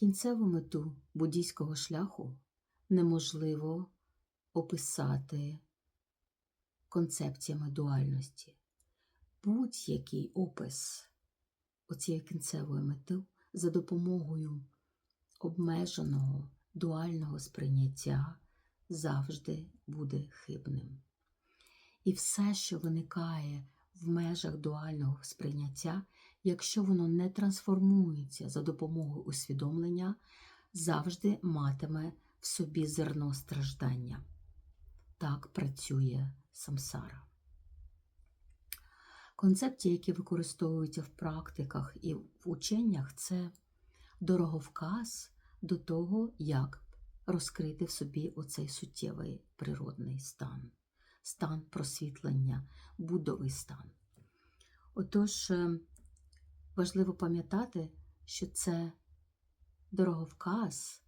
Кінцеву мету буддійського шляху неможливо описати концепціями дуальності. Будь-який опис оцієї кінцевої мети за допомогою обмеженого дуального сприйняття завжди буде хибним. І все, що виникає в межах дуального сприйняття, якщо воно не трансформується за допомогою усвідомлення, завжди матиме в собі зерно страждання. Так працює самсара. Концепції, які використовуються в практиках і в ученнях, це дороговказ до того, як розкрити в собі оцей суттєвий природний стан, стан просвітлення, будовий стан. Отож, е, важливо пам'ятати, що це дороговказ,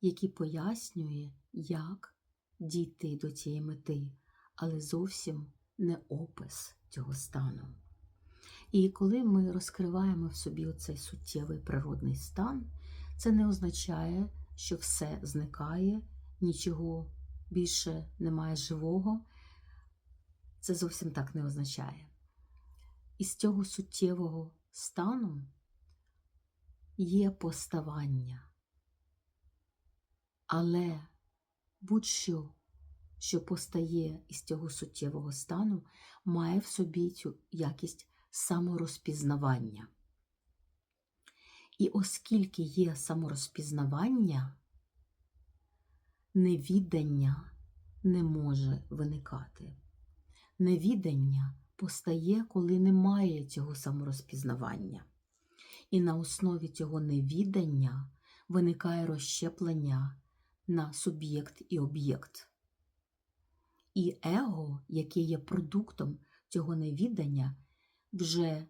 який пояснює, як дійти до цієї мети, але зовсім не опис цього стану. І коли ми розкриваємо в собі оцей суттєвий природний стан, це не означає, що все зникає, нічого більше немає живого. Це зовсім так не означає. Із цього суттєвого стану є поставання. Але будь-що, що постає із цього суттєвого стану, має в собі цю якість саморозпізнавання. І оскільки є саморозпізнавання, невідання не може виникати. Невідання постає, коли немає цього саморозпізнавання. І на основі цього невідання виникає розщеплення на суб'єкт і об'єкт. І его, яке є продуктом цього невідання, вже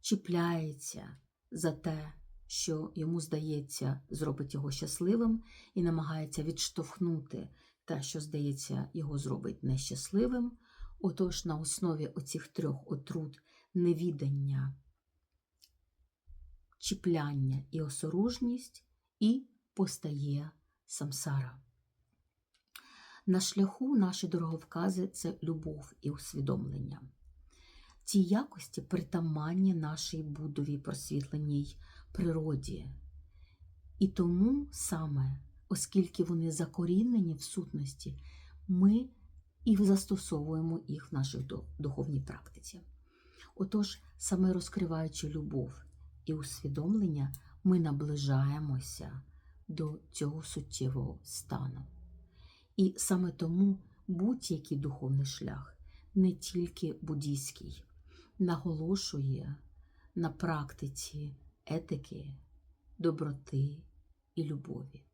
чіпляється за те, що йому здається, зробить його щасливим, і намагається відштовхнути те, що здається, його зробить нещасливим. Отож, на основі оцих трьох отрут невідання, чіпляння і осоружність, і постає самсара. На шляху наші дороговкази це любов і усвідомлення. Ці якості притаманні нашій будовій просвітленій природі. І тому саме, оскільки вони закорінені в сутності, ми і застосовуємо їх в нашій духовній практиці. Отож, саме розкриваючи любов і усвідомлення, ми наближаємося до цього суттєвого стану. І саме тому будь-який духовний шлях, не тільки буддійський, наголошує на практиці етики, доброти і любові.